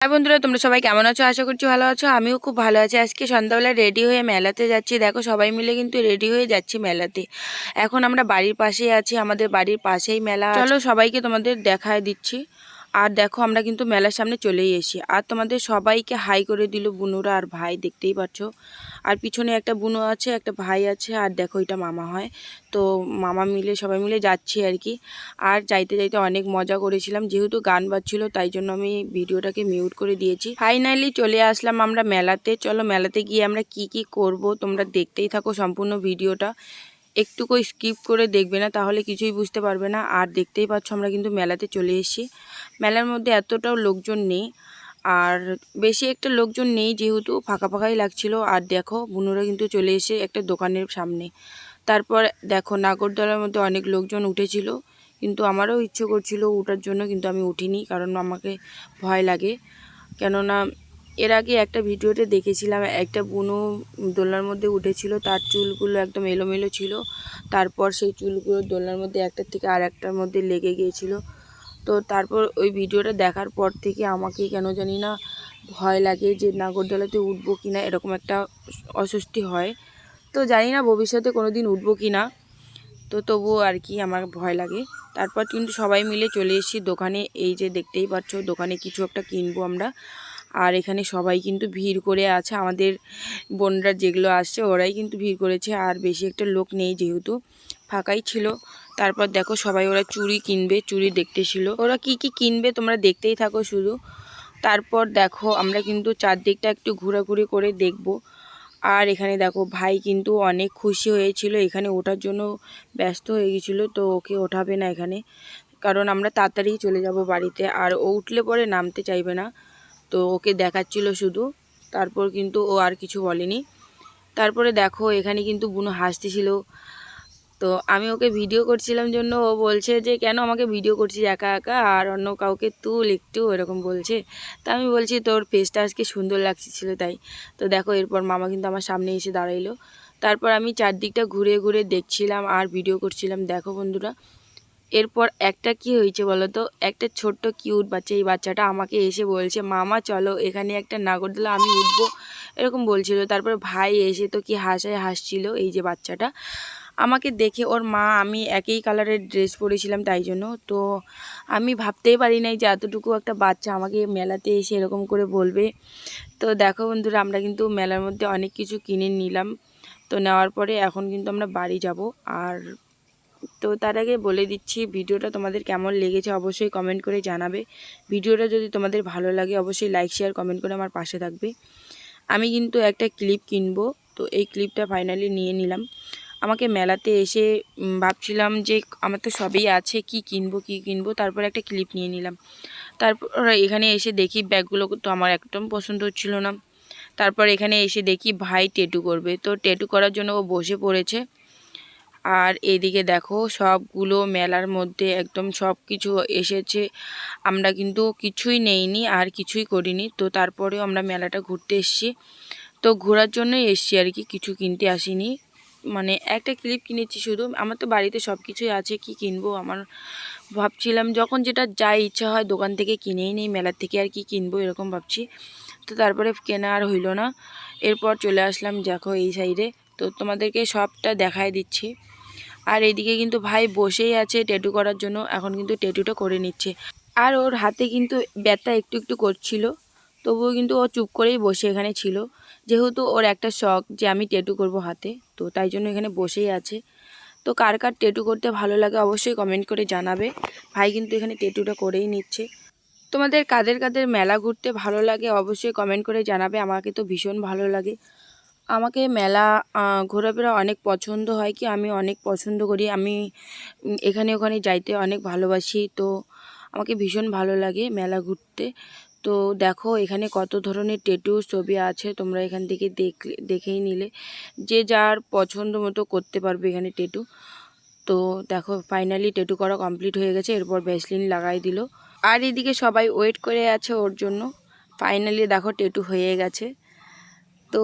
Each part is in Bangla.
হ্যাঁ বন্ধুরা, তোমরা সবাই কেমন আছো? আশা করছি ভালো আছো। আমিও খুব ভালো আছি। আজকে সন্ধ্যাবেলা রেডি হয়ে মেলাতে যাচ্ছি। দেখো, সবাই মিলে কিন্তু রেডি হয়ে যাচ্ছি মেলাতে। এখন আমরা বাড়ির পাশেই আছি। আমাদের বাড়ির পাশেই মেলা চলো সবাইকে তোমাদের দেখায় দিচ্ছি। আর দেখো আমরা কিন্তু মেলার সামনে চলেই এসি আর তোমাদের সবাইকে হাই করে দিল বুনুরা আর ভাই, দেখতেই পাচ্ছ? আর পিছনে একটা বুনো আছে, একটা ভাই আছে, আর দেখো এটা মামা হয়। তো মামা মিলে, সবাই মিলে যাচ্ছি আর কি। আর যাইতে যাইতে অনেক মজা করেছিলাম, যেহেতু গান বাজছিল, তাই জন্য আমি ভিডিওটাকে মিউট করে দিয়েছি। ফাইনালি চলে আসলাম আমরা মেলাতে। চলো মেলাতে গিয়ে আমরা কি কি করব, তোমরা দেখতেই থাকো সম্পূর্ণ ভিডিওটা। একটুকু স্কিপ করে দেখবে না, তাহলে কিছুই বুঝতে পারবে না। আর দেখতেই পাচ্ছ আমরা কিন্তু মেলাতে চলে এসেছি। মেলার মধ্যে এতটাও লোকজন নেই, আর বেশি একটা লোকজন নেই যেহেতু ফাঁকা ফাঁকাই লাগছিল। আর দেখো, বুনুরা কিন্তু চলে এসে একটা দোকানের সামনে। তারপর দেখো, নাগরদোলার মধ্যে অনেক লোকজন উঠেছিল। কিন্তু আমারও ইচ্ছে করছিল ওঠার জন্য, কিন্তু আমি উঠিনি, কারণ আমাকে ভয় লাগে। কেননা এর আগে একটা ভিডিওতে দেখেছিলাম, একটা বুনো দোলনার মধ্যে উঠেছিল, তার চুলগুলো একদম এলোমেলো ছিল, তারপর সেই চুলগুলো দোলনার মধ্যে একটার থেকে আর একটার মধ্যে লেগে গিয়েছিল। তো তারপর ওই ভিডিওটা দেখার পর থেকে আমাকে কেন জানি না ভয় লাগে যে নাগরদোলাতে উঠবো কি না এরকম একটা অস্বস্তি হয়। তো জানি না ভবিষ্যতে কোনো দিন উঠবো কি না তো তবুও আর কি আমার ভয় লাগে। তারপর কিন্তু সবাই মিলে চলে এসেছি দোকানে, এই যে দেখতেই পাচ্ছ দোকানে কিছু একটা কিনবো আমরা। আর এখানে সবাই কিন্তু ভিড় করে আছে। আমাদের বোনরা যেগুলো আসছে, ওরাই কিন্তু ভিড় করেছে। আর বেশি একটা লোক নেই যেহেতু, ফাঁকাই ছিল। তারপর দেখো সবাই ওরা চুড়ি কিনবে, চুড়ি দেখতে ছিল। ওরা কি কি কিনবে তোমরা দেখতেই থাকো শুধু। তারপর দেখো আমরা কিন্তু চারদিকটা একটু ঘোরাঘুরি করে দেখব। আর এখানে দেখো ভাই কিন্তু অনেক খুশি হয়েছিল। এখানে ওঠার জন্য ব্যস্ত হয়ে গেছিল, তো ওকে ওঠাবে না এখানে। কারণ আমরা তাড়াতাড়ি চলে যাব বাড়িতে। আর ও উঠলে পরে নামতে চাইবে না। তো ওকে দেখাচ্ছিল শুধু। তারপর কিন্তু ও আর কিছু বলেনি। তারপরে দেখো, এখানে কিন্তু বুনো হাসতেছিল। তো আমি ওকে ভিডিও করছিলাম জন্য, ও বলছে যে, কেন আমাকে ভিডিও করছিস একা একা? আর অন্য কাউকে তুল একটু, এরকম বলছে। তা আমি বলছি, তোর ফেসটা আজকে সুন্দর লাগছিল তাই। তো দেখো, এরপর মামা কিন্তু আমার সামনে এসে দাঁড়াইলো। তারপর আমি চারদিকটা ঘুরে ঘুরে দেখছিলাম আর ভিডিও করছিলাম। দেখো বন্ধুরা এরপর একটা কি হয়েছে বলো তো? একটা ছোট্ট কিউট বাচ্চা, এই বাচ্চাটা আমাকে এসে বলছে, মামা, চলো এখানে একটা নাগরদোলা, আমি উঠবো। এরকম বলছিল। তারপর ভাই এসে তো কি হাসায় হাসছিল, এই যে বাচ্চাটা। আমাকে দেখে ওর মা, আমি একই কালারের ড্রেস পরেছিলাম তাই জন্য। তো আমি ভাবতেই পারি নাই যে এতটুকু একটা বাচ্চা আমাকে মেলাতে এসে এরকম করে বলবে। তো দেখো বন্ধুরা, আমরা কিন্তু মেলার মধ্যে অনেক কিছু কিনে নিলাম। তো নেওয়ার পরে এখন কিন্তু আমরা বাড়ি যাব। আর তো তার আগে বলে দিচ্ছি, ভিডিওটা তোমাদের কেমন লেগেছে অবশ্যই কমেন্ট করে জানাবে। ভিডিওটা যদি তোমাদের ভালো লাগে, অবশ্যই লাইক শেয়ার কমেন্ট করে আমার পাশে থাকবে। আমি কিন্তু একটা ক্লিপ কিনবো, তো এই ক্লিপটা ফাইনালি নিয়ে নিলাম। আমাকে মেলাতে এসে ভাবছিলাম যে আমার তো সবই আছে, কি কিনবো কি কিনবো, তারপর একটা ক্লিপ নিয়ে নিলাম। তারপর এখানে এসে দেখি ব্যাগগুলো তো আমার একদম পছন্দ হচ্ছিল না। তারপর এখানে এসে দেখি ভাই টেটু করবে। তো টেটু করার জন্য ও বসে পড়েছে। আর এদিকে দেখো সবগুলো মেলার মধ্যে একদম সব কিছু এসেছে। আমরা কিন্তু কিছুই নেইনি আর কিছুই করিনি। তো তারপরেও আমরা মেলাটা ঘুরতে এসছি। তো ঘোরার জন্যই এসছি আর কি, কিছু কিনতে আসিনি। মানে একটা ক্লিপ কিনেছি শুধু। আমার তো বাড়িতে সব কিছুই আছে, কি কিনবো? আমার ভাবছিলাম যখন যেটা যা ইচ্ছা হয় দোকান থেকে কিনেই নেই, মেলার থেকে আর কি কিনবো এরকম ভাবছি। তো তারপরে কেনা আর হইল না। এরপর চলে আসলাম দেখো এই সাইডে তো তোমাদেরকে সবটা দেখায় দিচ্ছি। আর এদিকে কিন্তু ভাই বসেই আছে ট্যাটু করার জন্য, এখন কিন্তু ট্যাটুটা করে নিচ্ছে। আর ওর হাতে কিন্তু ব্যথা একটু একটু করছিল, তবুও কিন্তু ও চুপ করেই বসে এখানে ছিল। যেহেতু ওর একটা শখ যে আমি ট্যাটু করব হাতে, তো তাই জন্য এখানে বসেই আছে। তো কার কার ট্যাটু করতে ভালো লাগে অবশ্যই কমেন্ট করে জানাবে। ভাই কিন্তু এখানে ট্যাটুটা করেই নিচ্ছে। তোমাদের কাদের কাদের মেলা ঘুরতে ভালো লাগে অবশ্যই কমেন্ট করে জানাবে, আমাকে তো ভীষণ ভালো লাগে। আমাকে মেলা ঘোরাফেরা অনেক পছন্দ হয় কি আমি অনেক পছন্দ করি। আমি এখানে ওখানে যাইতে অনেক ভালোবাসি। তো আমাকে ভীষণ ভালো লাগে মেলা ঘুরতে। তো দেখো এখানে কত ধরনের টেটু ছবি আছে, তোমরা এখান থেকে দেখেই নিলে। যে যার পছন্দ মতো করতে পারবে এখানে টেটু তো দেখো ফাইনালি টেটু করা কমপ্লিট হয়ে গেছে, এরপর ভ্যাসলিন লাগাই দিল। আর এদিকে সবাই ওয়েট করে আছে ওর জন্য। ফাইনালি দেখো টেটু হয়ে গেছে। তো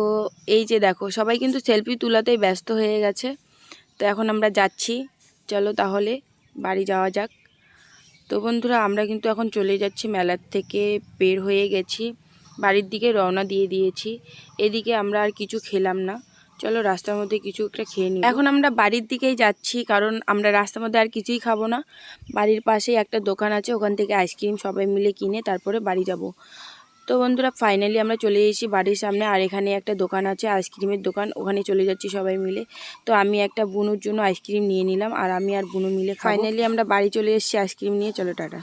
এই যে দেখো, সবাই কিন্তু সেলফি তোলাতেই ব্যস্ত হয়ে গেছে। তো এখন আমরা যাচ্ছি। চলো তাহলে বাড়ি যাওয়া যাক। তো বন্ধুরা, আমরা কিন্তু এখন চলে যাচ্ছি মেলার থেকে বের হয়ে গেছি। বাড়ির দিকে রওনা দিয়ে দিয়েছি। এদিকে আমরা আর কিছু খেলাম না। চলো রাস্তার মধ্যে কিছু একটা খেয়ে নিই। এখন আমরা বাড়ির দিকেই যাচ্ছি, কারণ আমরা রাস্তার মধ্যে আর কিছুই খাব না। বাড়ির পাশেই একটা দোকান আছে, ওখান থেকে আইসক্রিম সবাই মিলে কিনে তারপরে বাড়ি যাব। তো বন্ধুরা ফাইনালি আমরা চলে এসেছি বাড়ির সামনে। আর এখানে একটা দোকান আছে আইসক্রিমের দোকান। ওখানে চলে যাচ্ছি সবাই মিলে। তো আমি একটা বুনুর জন্য আইসক্রিম নিয়ে নিলাম, আর আমি আর বুনু মিলে ফাইনালি আমরা বাড়ি চলে এসেছি আইসক্রিম নিয়ে। চলো টাটা।